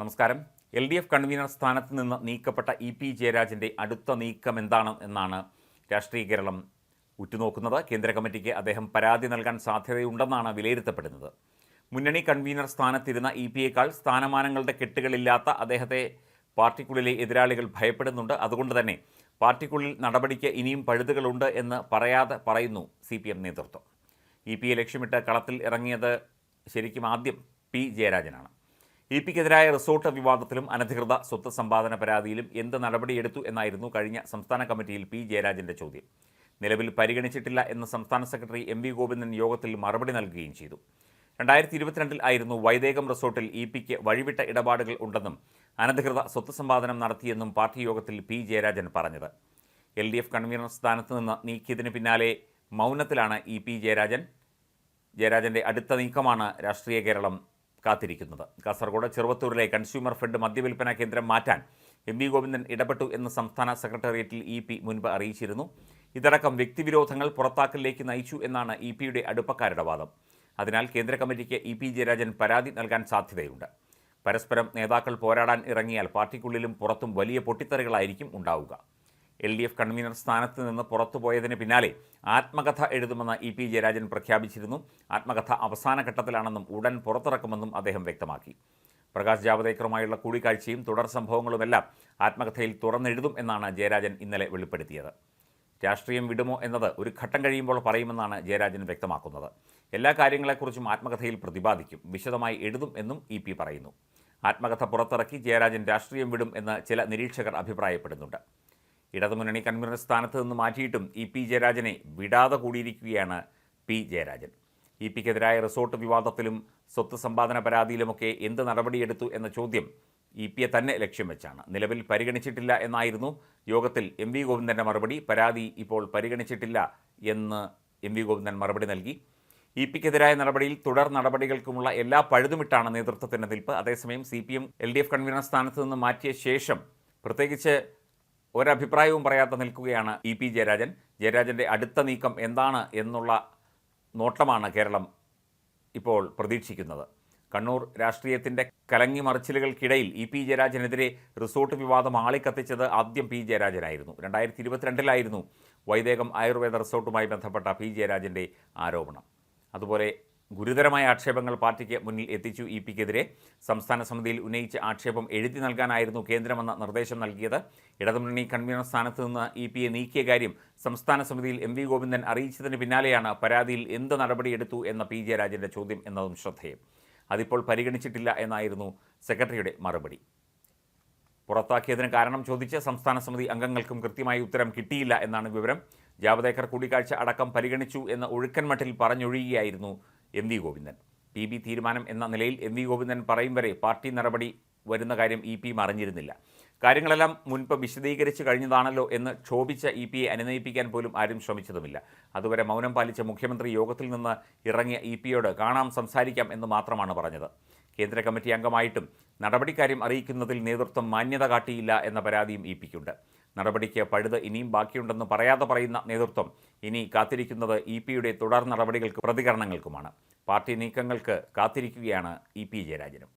നമസ്കാരം. L D F convener സ്ഥാനത്ത് നിന്ന് നീക്കപ്പെട്ട ഇ പി ജയരാജന്റെ അടുത്ത നീക്കം എന്താണ് എന്നാണ് രാഷ്ട്രീയ കേരളം ഉറ്റുനോക്കുന്നത്. കേന്ദ്ര കമ്മിറ്റിക്ക് അദ്ദേഹം പരാതി നൽകാൻ സാധ്യതയുണ്ടെന്നാണ് വിലയിരുത്തപ്പെടുന്നത്. മുന്നണി കൺവീനർ സ്ഥാനത്തിരുന്ന ഇ പിയേക്കാൾ സ്ഥാനമാനങ്ങളുടെ കെട്ടുകളില്ലാത്ത അദ്ദേഹത്തെ പാർട്ടിക്കുള്ളിലെ എതിരാളികൾ ഭയപ്പെടുന്നുണ്ട്. അതുകൊണ്ട് തന്നെ പാർട്ടിക്കുള്ളിൽ നടപടിക്ക് ഇനിയും പഴുതുകളുണ്ട് എന്ന് പറയാതെ പറയുന്നു സി പി എം നേതൃത്വം. ഇ പിയെ ലക്ഷ്യമിട്ട് കളത്തിൽ ഇറങ്ങിയത് ശരിക്കും ആദ്യം പി ജയരാജനാണ്. ഇ പിക്കെതിരായ റിസോർട്ട് വിവാദത്തിലും അനധികൃത സ്വത്ത് സമ്പാദന പരാതിയിലും എന്ത് നടപടിയെടുത്തു എന്നായിരുന്നു കഴിഞ്ഞ സംസ്ഥാന കമ്മിറ്റിയിൽ പി ജയരാജന്റെ ചോദ്യം. നിലവിൽ പരിഗണിച്ചിട്ടില്ല എന്ന് സംസ്ഥാന സെക്രട്ടറി എം വി ഗോവിന്ദൻ യോഗത്തിൽ മറുപടി നൽകുകയും ചെയ്തു. രണ്ടായിരത്തി ഇരുപത്തിരണ്ടിൽ ആയിരുന്നു വൈദേകം റിസോർട്ടിൽ ഇ പിക്ക് വഴിവിട്ട ഇടപാടുകൾ ഉണ്ടെന്നും അനധികൃത സ്വത്ത് സമ്പാദനം നടത്തിയെന്നും പാർട്ടി യോഗത്തിൽ പി ജയരാജൻ പറഞ്ഞത്. എൽ ഡി എഫ് കൺവീനർ സ്ഥാനത്ത് നിന്ന് നീക്കിയതിന് പിന്നാലെ മൗനത്തിലാണ് ഇ പി ജയരാജൻ. ജയരാജന്റെ അടുത്ത നീക്കമാണ് രാഷ്ട്രീയ കേരളം കാത്തിരിക്കുന്നത്. കാസർഗോഡ് ചെറുവത്തൂരിലെ കൺസ്യൂമർ ഫെഡ് മദ്യവിൽപ്പന കേന്ദ്രം മാറ്റാൻ എം വി ഗോവിന്ദൻ ഇടപെട്ടു എന്ന് സംസ്ഥാന സെക്രട്ടേറിയറ്റിൽ ഇ പി മുൻപ് അറിയിച്ചിരുന്നു. ഇതടക്കം വ്യക്തിവിരോധങ്ങൾ പുറത്താക്കലിലേക്ക് നയിച്ചു എന്നാണ് ഇ പിയുടെ അടുപ്പക്കാരുടെ വാദം. അതിനാൽ കേന്ദ്ര കമ്മിറ്റിക്ക് ഇ പി ജയരാജൻ പരാതി നൽകാൻ സാധ്യതയുണ്ട്. പരസ്പരം നേതാക്കൾ പോരാടാൻ ഇറങ്ങിയാൽ പാർട്ടിക്കുള്ളിലും പുറത്തും വലിയ പൊട്ടിത്തെറികളായിരിക്കും ഉണ്ടാവുക. എൽ ഡി എഫ് കൺവീനർ സ്ഥാനത്ത് നിന്ന് പുറത്തുപോയതിന് പിന്നാലെ ആത്മകഥ എഴുതുമെന്ന് ഇ പി ജയരാജൻ പ്രഖ്യാപിച്ചിരുന്നു. ആത്മകഥ അവസാന ഘട്ടത്തിലാണെന്നും ഉടൻ പുറത്തിറക്കുമെന്നും അദ്ദേഹം വ്യക്തമാക്കി. പ്രകാശ് ജാവദേക്കറുമായുള്ള കൂടിക്കാഴ്ചയും തുടർ സംഭവങ്ങളുമെല്ലാം ആത്മകഥയിൽ തുറന്നെഴുതും എന്നാണ് ജയരാജൻ ഇന്നലെ വെളിപ്പെടുത്തിയത്. രാഷ്ട്രീയം വിടുമോ എന്നത് ഒരു ഘട്ടം കഴിയുമ്പോൾ പറയുമെന്നാണ് ജയരാജൻ വ്യക്തമാക്കുന്നത്. എല്ലാ കാര്യങ്ങളെക്കുറിച്ചും ആത്മകഥയിൽ പ്രതിപാദിക്കും വിശദമായി എഴുതും എന്നും ഇ പറയുന്നു. ആത്മകഥ പുറത്തിറക്കി ജയരാജൻ രാഷ്ട്രീയം വിടും എന്ന് ചില നിരീക്ഷകർ അഭിപ്രായപ്പെടുന്നുണ്ട്. ഇടതുമുന്നണി കൺവീനർ സ്ഥാനത്ത് നിന്ന് മാറ്റിയിട്ടും ഇ പി ജയരാജനെ വിടാതെ കൂടിയിരിക്കുകയാണ് പി ജയരാജൻ. ഇ പിക്കെതിരായ റിസോർട്ട് വിവാദത്തിലും സ്വത്ത് സമ്പാദന പരാതിയിലുമൊക്കെ എന്ത് നടപടിയെടുത്തു എന്ന ചോദ്യം ഇ പിയെ തന്നെ ലക്ഷ്യം വെച്ചാണ്. നിലവിൽ പരിഗണിച്ചിട്ടില്ല എന്നായിരുന്നു യോഗത്തിൽ എം വി ഗോവിന്ദന്റെ മറുപടി. പരാതി ഇപ്പോൾ പരിഗണിച്ചിട്ടില്ല എന്ന് എം വി ഗോവിന്ദൻ മറുപടി നൽകി. ഇ പിക്കെതിരായ നടപടിയിൽ തുടർ നടപടികൾക്കുമുള്ള എല്ലാ പഴുതുമിട്ടാണ് നേതൃത്വത്തിന്റെ നിൽപ്പ്. അതേസമയം C P M L D F convener സ്ഥാനത്ത് നിന്ന് മാറ്റിയ ശേഷം പ്രത്യേകിച്ച് ഒരഭിപ്രായവും പറയാതെ നിൽക്കുകയാണ് ഇ പി ജയരാജൻ. ജയരാജന്റെ അടുത്ത നീക്കം എന്താണ് എന്നുള്ള നോട്ടമാണ് കേരളം ഇപ്പോൾ പ്രതീക്ഷിക്കുന്നത്. കണ്ണൂർ രാഷ്ട്രീയത്തിന്റെ കലങ്ങിമറിച്ചിലുകൾക്കിടയിൽ ഇ പി ജയരാജനെതിരെ റിസോർട്ട് വിവാദം ആളിക്കത്തിച്ചത് ആദ്യം പി ജയരാജനായിരുന്നു. രണ്ടായിരത്തി ഇരുപത്തിരണ്ടിലായിരുന്നു വൈദേകം ആയുർവേദ റിസോർട്ടുമായി ബന്ധപ്പെട്ട പി ജയരാജന്റെ ആരോപണം. അതുപോലെ ഗുരുതരമായ ആക്ഷേപങ്ങൾ പാർട്ടിക്ക് മുന്നിൽ എത്തിച്ചു ഇ പിക്കെതിരെ സംസ്ഥാന സമിതിയിൽ ഉന്നയിച്ച ആക്ഷേപം എഴുതി നൽകാനായിരുന്നു കേന്ദ്രമെന്ന നിർദ്ദേശം നൽകിയത്. ഇടതുമുന്നണി കൺവീനർ സ്ഥാനത്ത് നിന്ന് ഇ പിയെ നീക്കിയ കാര്യം സംസ്ഥാന സമിതിയിൽ എം വി ഗോവിന്ദൻ അറിയിച്ചതിന് പിന്നാലെയാണ് പരാതിയിൽ എന്ത് നടപടിയെടുത്തു എന്ന പി ജയരാജന്റെ ചോദ്യം എന്നതും ശ്രദ്ധേയം. അതിപ്പോൾ പരിഗണിച്ചിട്ടില്ല എന്നായിരുന്നു സെക്രട്ടറിയുടെ മറുപടി. പുറത്താക്കിയതിന് കാരണം ചോദിച്ച് സംസ്ഥാന സമിതി അംഗങ്ങൾക്കും കൃത്യമായി ഉത്തരം കിട്ടിയില്ല എന്നാണ് വിവരം. ജാവദേക്കർ കൂടിക്കാഴ്ച അടക്കം പരിഗണിച്ചു എന്ന് ഒഴുക്കൻമട്ടിൽ പറഞ്ഞൊഴിയുകയായിരുന്നു M V Govindan. P B തീരുമാനം എന്ന നിലയിൽ എം വി ഗോവിന്ദൻ പറയും വരെ പാർട്ടി നടപടി വരുന്ന കാര്യം ഇ പി അറിഞ്ഞിരുന്നില്ല കാര്യങ്ങളെല്ലാം മുൻപ് വിശദീകരിച്ച് കഴിഞ്ഞതാണല്ലോ എന്ന് ക്ഷോഭിച്ച ഇ പിയെ അനുനയിപ്പിക്കാൻ പോലും ആരും ശ്രമിച്ചതുമില്ല. അതുവരെ മൗനം പാലിച്ച മുഖ്യമന്ത്രി യോഗത്തിൽ നിന്ന് ഇറങ്ങിയ ഇ പിയോട് കാണാം സംസാരിക്കാം എന്ന് മാത്രമാണ് പറഞ്ഞത്. കേന്ദ്ര കമ്മിറ്റി അംഗമായിട്ടും നടപടിക്കാര്യം അറിയിക്കുന്നതിൽ നേതൃത്വം മാന്യത കാട്ടിയില്ല എന്ന പരാതിയും ഇ പിക്കുണ്ട്. നടപടിക്ക് പഴുത് ഇനിയും ബാക്കിയുണ്ടെന്ന് പറയാതെ പറയുന്ന നേതൃത്വം ഇനി കാത്തിരിക്കുന്നത് ഇ പിയുടെ തുടർ നടപടികൾക്ക് പ്രതികരണങ്ങൾക്കുമാണ്. പാർട്ടി നീക്കങ്ങൾക്ക് കാത്തിരിക്കുകയാണ് ഇ പി ജയരാജനും.